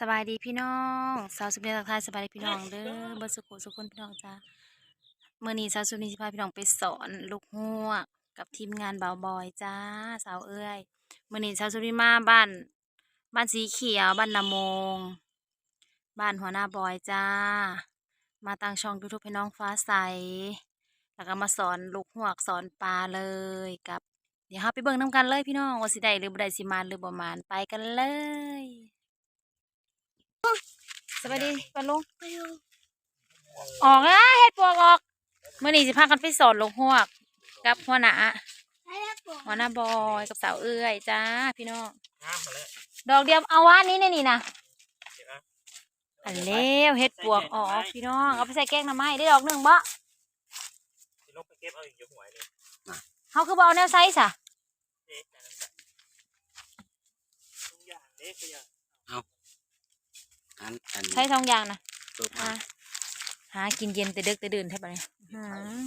สบายดีพี่น้องสาวสุเนียทักทายสบายดีพี่น้องเด้อเบิร์สุขุสุขคนพี่น้องจ้าเมื่อนี้สาวสุนีสิพาพี่น้องไปสอนลูกหัวกกับทีมงานเบาบอยจ้าสาวเอ้ยเมื่อนี้สาวสุนีมาบ้านบ้านสีเขียวบ้านนามง บ้านหัวหน้าบอยจ้า มาตั้งช่องยูทูบให้น้องฟ้าใส แล้วก็มาสอนลูกหัวกสอนปลาเลยกับ เดี๋ยวเราไปเบิ่งน้ำกันเลยพี่น้องว่าสิได้หรือบ่ได้สิมานหรือบ่มานไปกันเลย สวัสดีปาลุงออกนะเฮ็ดปวกออกเมื่อนี้สิพากันไปสอนลูกหัวก กับหัวหน้าหัวหน้าบอยกับสาวเอื้อยจ้าพี่น้องน้ำมาแล้วดอกเดียวเอาว่านี้ในนี่นะเดี๋ยวนะอันเลวเฮ็ดปวกออกพี่น้องเอาไปใส่แกงหน่อไม้ได้ดอกหนึ่งบ่สิลงไปเก็บเอาอีกอยู่หวยนี่เฮาคือบ่เอาแนวไซส์ซะ เด็กแต่นั้นทุก อย่างเด็กก็อย่างอันอันใช้ทองอย่างนะตัวหาหากินเย็นแต่ดึกแต่ดื่นแท้ปะเนี่ยอื้อหือ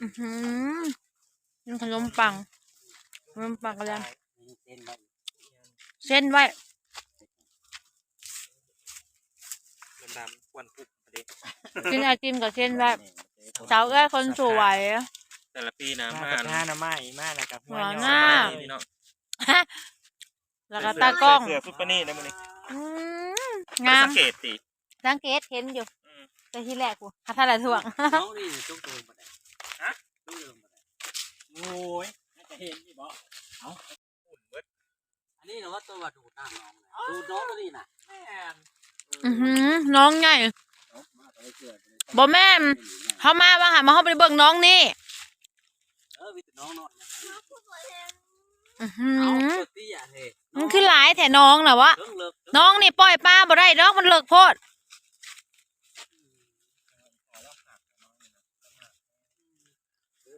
อื้อหือนี่ขนมปังขนมปังกันแล้ว เต้นไว้เส้นไว้ ดำๆควนปุกเด็กกินไอติมกับเส้นไว้สาวเอ้ยคนสวย แต่ละปีนะมามากับหน้าหน้าไม้มาแล้วกับหัวหยอน้า พี่น้องแล้วก็ตากล้อง เสือฟุตปานี่ได้มั้ยนี่อืมงางาม สังเกตติสังเกตเห็นอยู่อืมแต่ที่แรกกูฮัทอะไรถ่วงน้องนี่ต้องเติมมาได้ฮะต้องเติมมาได้โอ้ยน่าจะเห็นนี่บ่หุ่นเบิดอันนี้นะว่าตัวว่าดูดน้ำน้องนะดูดน้องตัวนี้นะแม่นอือหือน้องใหญ่เอามาตัวเชื่อบ่แม่นเขามาว่าหามาเขาไปเบิ่งน้องนี่เออวิตน้องนอนนะอือหืเอาอตัวเตี้ยเฮ้ มันคือหลายแต่น้องน่ะวะเลิกเลิกน้องนี่ปล่อยปลาบ่ได้ดอกมันเลิกโพด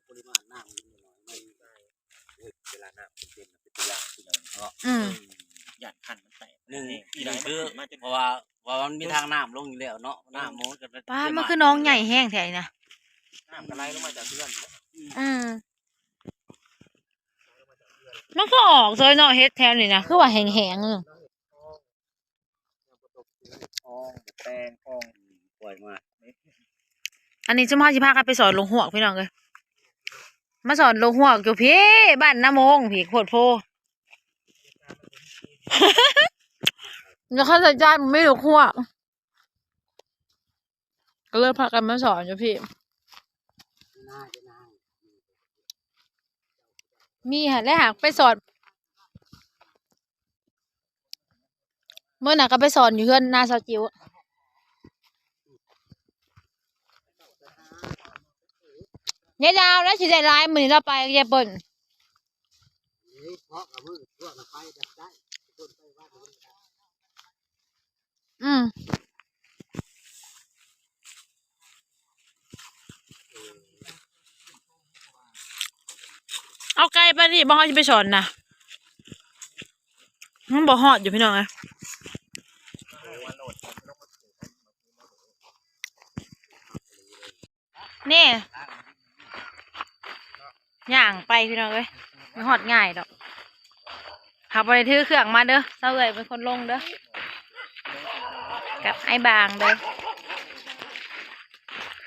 ปริมาณน้ำมันน้อยไม่ได้เวลาน้ำเต็มๆเป็นตัวอย่างพี่น้องเพราะอืมหยาดขันมันแตกหนึ่งปีปีไหนนี้มันคือขึ้นมาจนเพราะว่าเพราะว่ามันมีทางน้ำลงอยู่แล้วเนาะน้ำมันก็ปลามันคือน้องใหญ่แห้งแท้นะน้ำกระไรลงมาจากเพื่อนอืม มันก็ออกซอยเนาะเฮ็ดแถวนี่นะคือว่าแห้งๆอยู่ทองแตงทองปล่อยมาอันนี้จุมพ่อสิพากันไปสอนลงหวกพี่น้องเลยมาสอนลงหวกอยู่พี่บ้านน้ำมงพี่โคตรโพแล้วข้าใส่จานมันไม่ลงหวกก็เลยพากันมาสอนอยู่พี่ หน้าจะหน้า มีค่ะและหากไปสอนเมื่อน่ะก็ไปสอนอยู่เพื่อนหนาเสาจิ๋วยายดาวแล้วสิได้ร้ายมือนี้เราไปยายเปิ่นเพราะกับมือพวกน่ะไปได้ได้คนไปว่า อืมเอาไกลไปดิ บ่ฮอดจะไปสอนนะมันบ่ฮอดอยู่พี่น้องไงนี่ย่างไปพี่น้องเอ้ยไม่ฮอดง่ายดอกขับไปถือเครื่องมาเด้อเศร้าเอ้ยเป็นคนลงเด้อกับไอ้บางเด้อ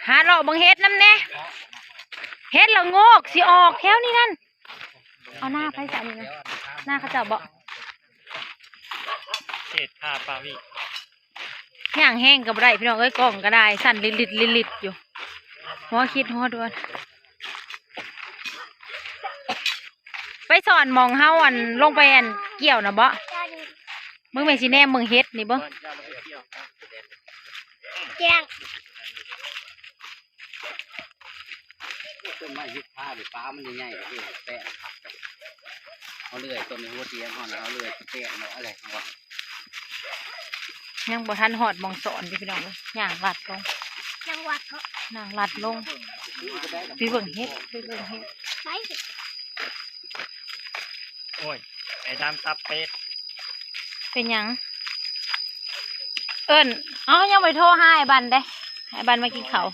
หาเลาะบังเฮ็ดน้ำแน่เฮ็ดละโงกสิออกแถวนี้นั่น เอาหน้าไปใส่นี่นะหน้าเขาเจะบอกเศษคาปลาวิย่างแห้งกับไรพี่น้องเอ้ยกล่องก็ได้ สั่นลิลิดลิลิดอยู่หัวคิดหัวดวนไปสอนหมองเฮาอันลงไปอันเกี่ยวนะบ่มึงแม่นสิแน่มึงเฮ็ดนี่เบ่แจ้งต้นไม้ยึดผ้าหรือฟ้ามันใหญ่ๆเลยแปะ เอาเลื่อยต้นในหัวเตียงก่อนนะเอาเลื่อยแปะเนาะอะไรเอาวะยังบ่ทันหอดหมองสอนอยู่พี่น้องเอ้ยย่างลัดลงจังหวัดเขานางลัดลงไปเบิ่งเฮ็ดไปเบิ่งเฮ็ดใช้สิโอ้ยไอ้ดำตับเป็ดเป็นหยัง เอิ้นเอ้ายังไปโทรหาไอ้บันได้ไอ้บันมากินข้าว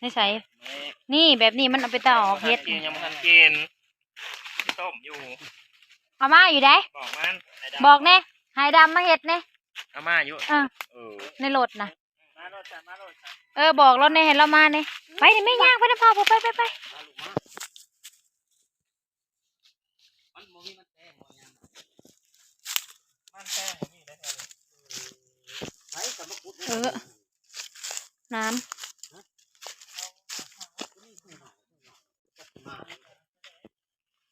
ในใส่นี่แบบนี้มันเอาไปต่อออกเฮ็ดกินยังไม่ทันกิน ต้มอยู่เอามาอยู่ได้บอกมันไอ้ดำบอกแน่หายดำมาเฮ็ดเนี่ยเอามาอยู่อะ เออในรถนะมาโลดจ้ะมาโลดจ้ะเออบอกรถในให้เรามาเนี่ยไปนี่ไม่ย่างไปนะพ่อผมไปไปไปมาลูกมามันบ่มีมันแท้บ่ยังมันแท้นี่ได้แท้เลยไผกับมะกรูดเออน้มาำ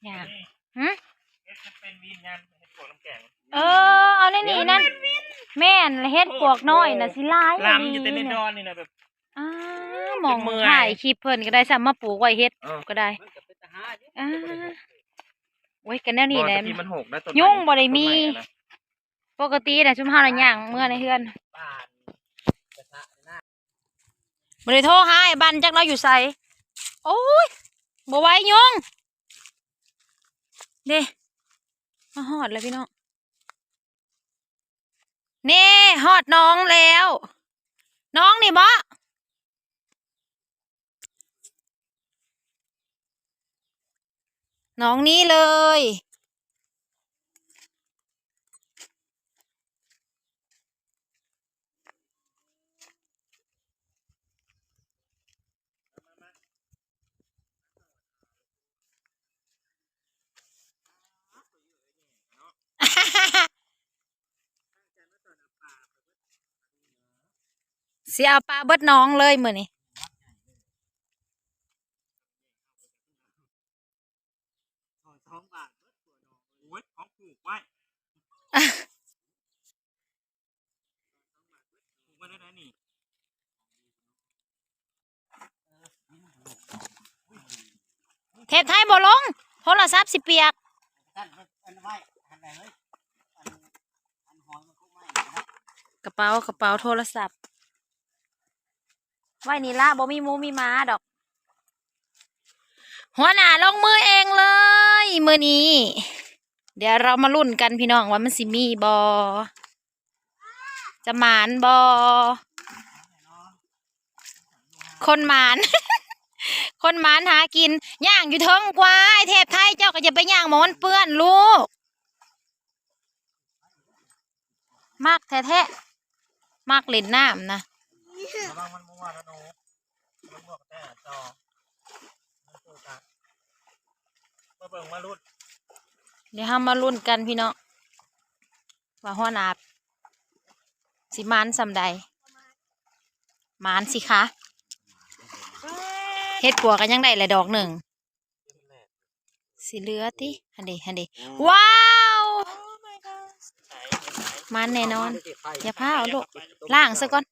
อยากนี่หึเฮ็ดจะเป็นวิญญาณเฮ็ดพวกน้ำแข็งเออเอาในนี่นั่นแม่นเฮ็ดปวกน้อยน่ะสิลายลำอยู่แต่ในดอนนี่นะแบบอ้าวหมองเมื่อยถ่ายคลิปเพิ่นก็ได้ซ้ำมาปลูกไว้เฮ็ดเออก็ได้มันก็เป็นทหารอยู่อ่าโอ้ยกันแนวนี้แหละบอลที่มันหกนะต้นไม้ยุ่งบ่ได้มีต้นไนะปกติน่ะชุมเฮาน่ะย่างเมื่อในเฮือนบ้านกระทะหน้าบ่ได้โทรหาไอ้บันจักเราอยู่ไสโอ้ยบ่ไหวยุง เด้มาฮอดแล้วพี่น้องนี่ฮอดน้องแล้ว น้องนี่บ่น้องนี้เลย เสียเอาปลาเบิดน้องเลยมือนี้สองบาทเบิดตัวน้องโอ้ยของปลูกไว้ปลูกไว้ได้ไหนนี่เทปไทยบ่ลงโทรศัพท์สิเปียกกระเป๋ากระเป๋าโทรศัพท์ ไว้นี่ละบ่มีมูมีม้าดอก หัวหน้าลงมือเองเลย มือนี้ เดี๋ยวเรามาลุ้นกันพี่น้องว่ามันสิมีบอจะหมานบอคนหมาน คนหมานหากินย่างอยู่เทิงกวายเทพไทยเจ้าก็จะไปย่างหมอนเปื้อนลูกมากแท้ๆมากเล่นน้ำนะ ระวังมันมั่วแล้วหนูมันมั่วกับแต่จอมันปลูกกันมาเบิ่งมาลุ้นเดี๋ยวเรามาลุ้นกันพี่น้องว่าหัวหน้าสิมานสำใดมานสิคะเฮ็ดปัวกันยังได้แหละดอกหนึ่งสิเหลือติฮันเดฮันเดว้าวใช้มันแน่นอน อย่าพาเอาลูกล่างซะก่อน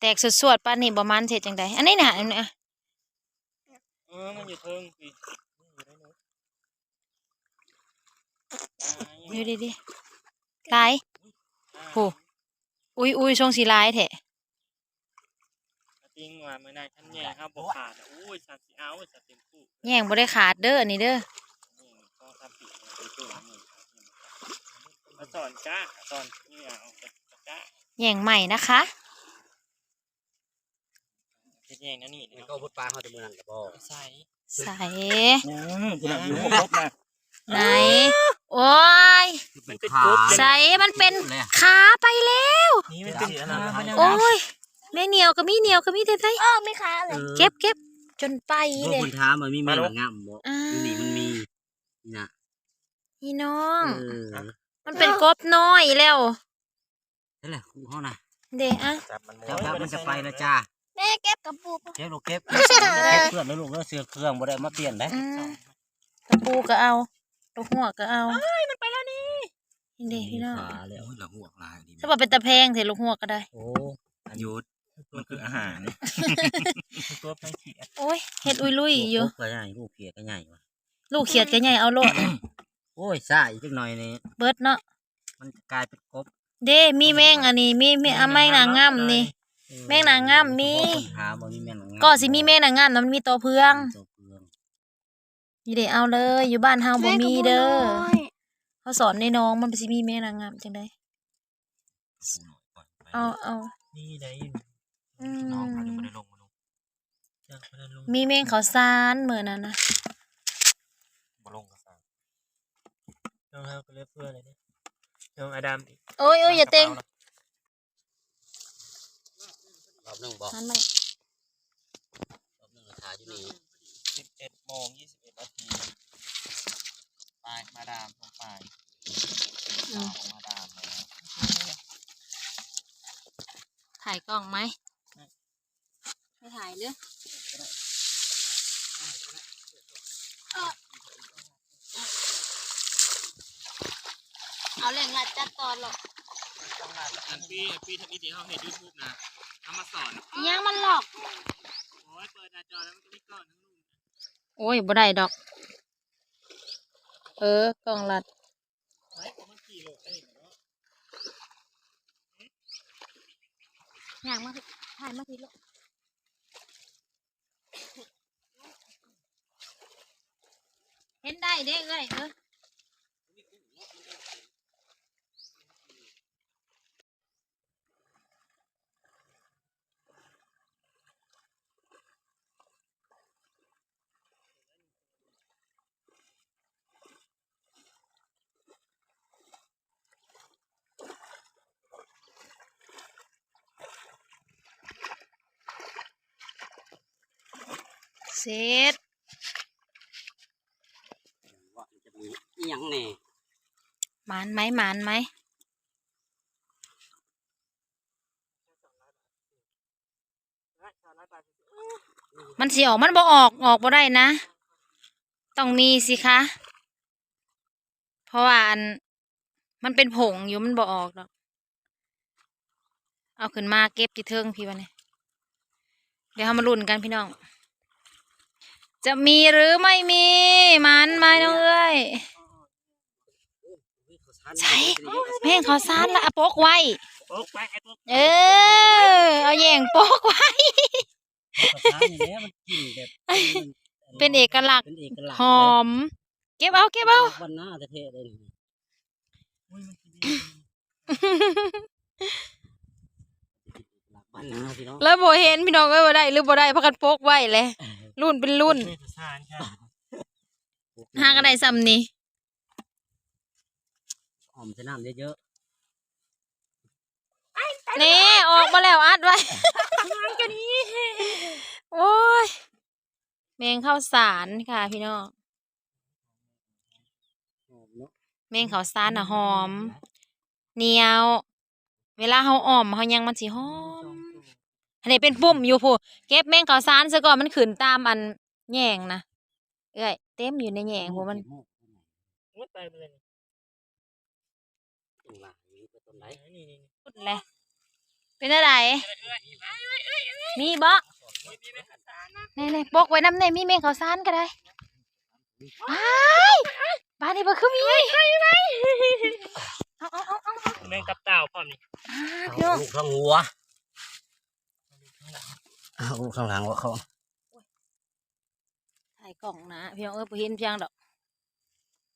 แตกสวดๆป้านนี่บ่มันเสร็จจังใดอันนี้น่ะอันนี้น่ะเออมันอยู่เทิงสิอยู่ได้หนูอยู่ดีๆลายโหอุ้ยอุ้ยทรงสีลายแท้จริงว่ามื้อนั้นฉันแย่งครับบ่ขาดโอ้ยฉันสิเอาฉันเต็มคู่แย่งบ่ได้ขาดเด้ออันนี้เด้อนี่ก็ทำปีกไปตู้นี่มาสอนจ้าสอนนี่เอาจ้าแย่งใหม่นะคะเฮ็ด แย่งนั่นนี่มันก็พุทธปลาเขาจะมือนั่นกับพ่อใส่ใส่ที่เราอยู่ครบนะไหน โอ้ยเป็นขาใส่มันเป็นขาไปแล้ว นี่มันเป็นอะไรโอ้ยแม่เหนียวก็มีเหนียวก็มีแต่ไสเออไม่ค้าเลยเก็บเก็บจนไปพวกเลยคนท้ามมันมีแม่หลังงามบ่อ่า อยู่นี่มันมีน่ะพี่น้อง เออมันเป็นกบน้อยแล้ว นั่นแหละคู่เขาน่ะเด้อะจับมันเจ้าครับมันจะไปแล้วจ้าแม่ เก็บกับปูเก็บลูกเก็บเก็บเครื่องแล้วลูกแล้วเสือเครื่องบ่ได้มาเปลี่ยนได้อืมตะปูก็เอาตะหัวก็เอาเอ้ยมันไปแล้วนี่เด้พี่น้องขาแล้วละหัวลายดีถ้าว่าเป็นตะแพงเถอะลูกหัวก็ได้ โอ้ยุดมันคืออาหารตัวไปเขียดโอ้ยเฮ็ดอุยลุยอยู่ก็ใหญ่ลูกเขียดก็ใหญ่ว่ะลูกเขียดก็ใหญ่เอาโลดโอ้ยซ่าอีกจักหน่อยนี่เบิดเนาะมันกลายเป็นกบเด้มีแมงอันนี้มีมีอะแมงนางงามนี่ แม่งนางงามมีคนท้ามบ่มีแม่นางงามก็สิมีแมงนางงามนะมันมีตัวเพืองตัวเพืองนี่เด้เอาเลย อยู่บ้านเฮาบ่มีเด้อเขาสอนในน้องมันสิมีแมงนางงามจังไดเอาเอานี่ได้อืน้องเขาจะมไม่ได้ลงมาลงจากพนันลงมีแมงเขาวสารเหมือนนั้นนะมาลงกับสามน้องเฮาก็เลยเพื่ออะไรเนี่ยน้องอดัมดิโอ้ยโอ้ยอย่าเต็ง รอบหนึ่งบอกหันมานี่รอบหนึ่งถ่ายอยู่นี่สิบเอ็ดโมงยี่สิบเอ็ดนาทีไปมาดามลงไปอืม ของมาดามแล้วถ่ายกล้องไหม ไม่ถ่ายเลยเอาเลยงัดจัดตอนหรอกอันปีปีทำอีทีเขาเห็นยูทูบนะ เอามาสอนยังมันหลอก โอ้ยเปิดหน้าจอแล้วมันก็มีก้อนทั้งนู่นโอ้ยบ่ได้ดอก เออกล้องลัดเฮ้ยผมมันขี่โลกได้เหรออยากมาสิถ่ายมาสิลูกเห็นได้เด้เอ้ยเออ เสร็จว่ามันจะมีอีหยังแน่หมานไหมหมานไหมมันสิออกมันบ่ออกออกบ่ได้นะ ต้องมีสิคะ เพราะว่าอันมันเป็นผงอยู่มันบ่ออกดอกเอาขึ้นมาเก็บที่เทิงพี่วันนี้เดี๋ยวเรามาลุ้นกันพี่น้อง จะมีหรือไม่มี มันไหมน้องเอ้ยใช่แม่งเขาซ่านละอะโปกไว้โป๊กไปไอ้โป๊กเออ เอาแย่งโปกไว้ภาษานี่แหละมันกินแบบเป็นเอกลักษณ์เป็นเอกลักษณ์หอม เก็บเอาเก็บเอา วันหน้าเทเลยนี่อุ้ยมันกินดีวันหน้าพี่น้อง แล้วบ่เห็นพี่น้องเอ้ยบ่ได้หรือบ่ได้เพราะกันโปกไว้เลย รุ่นเป็นรุ่นไม่ประสานค่ะหากันได้ซ้ำนี่หอมใส่น้ำเยอะนี่ออกมาแล้วอัดไว้โอ้ยแมงข้าวสารค่ะพี่น้องๆหอมเนาะแมงข้าวสารน่ะหอมเหนียว เวลาเฮาอ้อมเฮายังมันสิหอม อันนี้เป็นปุ่มอยู่พูเก็บแมงข้าวสารซะก่อนมันขึ้นตามอันแยงนะเอ้ยเต็มอยู่ในแยงพวมันมุดไปไปเลยนี่จังหวะนี้ไปต้นไหนนี่นี่พูดเลยเป็นอะไรมีบ่นี่นี่ปกไว้น้ำในมีแมงข้าวสารก็ได้ไปบ้านนี้บ่คือมีเอาเอาเอาเอาแมงกับเต่าพร้อมนี่พี่น้องลูกข้างหัว เอาลูกข้างหลังวะเขาถ่ายกล่องนะพี่น้องเอ้ยบ่เห็นเพียงดอก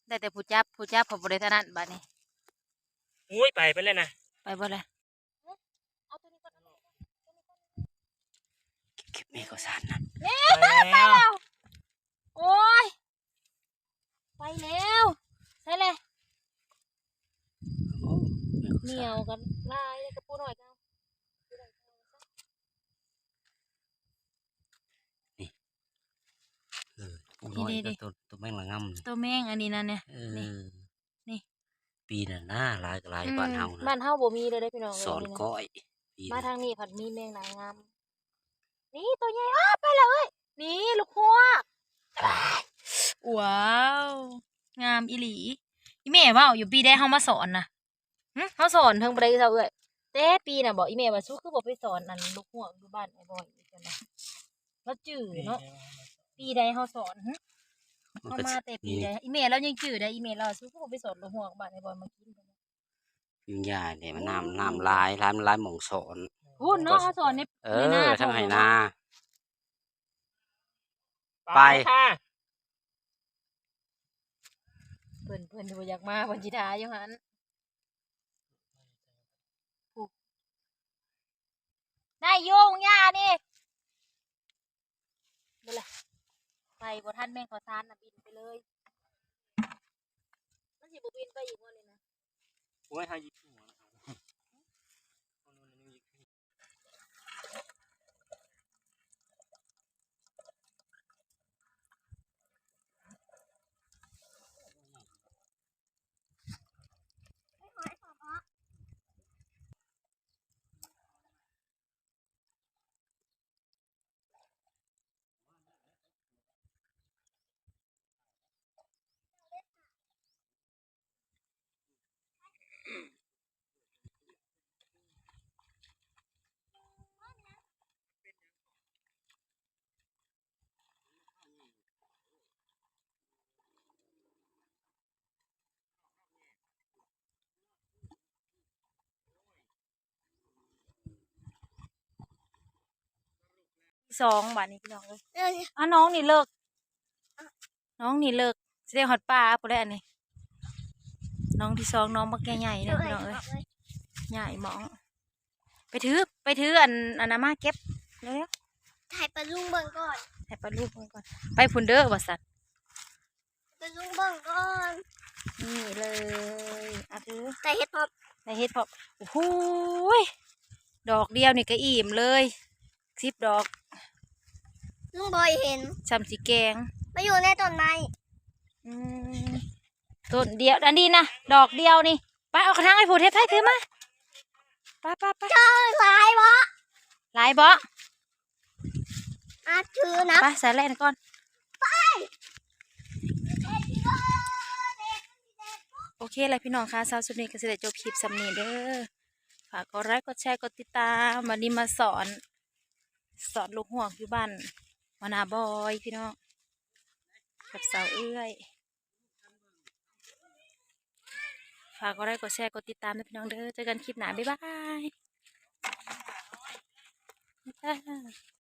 ได้แต่ผู้จับผู้จับพอบริถนัดบัดนี้อุ้ยไปไปเลยนะไปบ่เลยเก็บแม่ก็สานนะไปแล้วโอ้ยไปแล้วใช่เลยโอ้แม่ก็เหนีสายวกันลายกระปูหน่อยกัน เออปู น้อยก็ตัวตัวแม่งละงำนะตัวแมงอันนี้นะเนี่ย เออนี่นี่ ปีน่ะหน้าลายกับลายบ้านเฮาบ้านะนเฮาบ่มีเลยได้อพี่น้องสอนเยก้อยปีมาน่ะทางนี้ผัดมีแมงนางงามนี่ตัวใหญ่อ้าไปแล้วเอ้ยนี่ลูกหัวว้าว งามอีหลีอีแม่ว่าอยู่ปีได้เฮามาสอนนะหึเฮาสอนเทิงบ่ได้เซาเอ้ยแต่ปีน่ะบอกอีแม่ว่าสู้คือบ่ไปสอนอันลูกหัวอยู่บ้านไอ้บอยอีกจังได๋แล้วจื้อเนาะ ปีใดเฮาสอนหึมันเฮาก็มาแต่ปีนี่ใดอีแม่เรายังจื้อได้อีแม่เราสู้คือบ่ไปสอนลูกหัวบ้านไอ้บอยมากินกันยุ่งยากเนี่ยมันน้ำน้ำลายลายมันลายหม่องสอนพูดเนาะเฮาสอนในเอในหน้าอทั้งไหนา ไปไปค่ะเพิ่นเพิ่นบ่อยากมาเพิ่นสิทาอยู่หั่นผูกได้โยงย่านี่เบิ่ล่ะ ไปบ่ทันแม่งขอซานน่ะบินไปเลยมันสิบ่บินไปอีกวันเลยนะโอ้ยหายิก สองบาทนี้พี่น้องเลยอะน้องนี่เลิก น้องนี่เลิกแสดงฮอดป้าพอได้อันนี้ น้องที่สองน้องบักใหญ่ๆเนี่ยพี่น้องเอ้ยใหญ่หมอง ไปถือไปถืออันอันนั้นมาเก็บเร็วถ่ายปลาลุงเบิ่งก่อนๆให้ปลาลูกมันก่อน ไปพุ่นเด้อว่าสัตว์ปลาลุงเบิ่งก่อนนี่เลยอะถือแต่เฮ็ดพอในเฮ็ดเพาะโอ้โหยดอกเดียวนี่ก็อิ่มเลย สิบดอกลุงบอยเห็นช้ำสีแกงมาอยู่ในต้นไม้อืมต้นเดียวอันนี้นะดอกเดียวนี่ไปเอากระถางไอ้ผู้เทพไทยถือมาไปไปไปเจ้าหลายวะหลายบ่อาถือนะไปใส่แล่นก่อนโอเคเลยพี่น้องคะสาวสุดนี้ก็สิได้จบคลิปสำนีเด้อฝากกดไลค์กดแชร์กดติดตามวันนี้มาสอน สอดลูกห่วงอยู่บ้านมานาบอยพี่น้องกับสาวเอื้อยฝากกดไลค์กดแชร์กดติดตามนะพี่น้องเด้อเจอกันคลิปหน้าบ๊ายบายบ๊ายบาย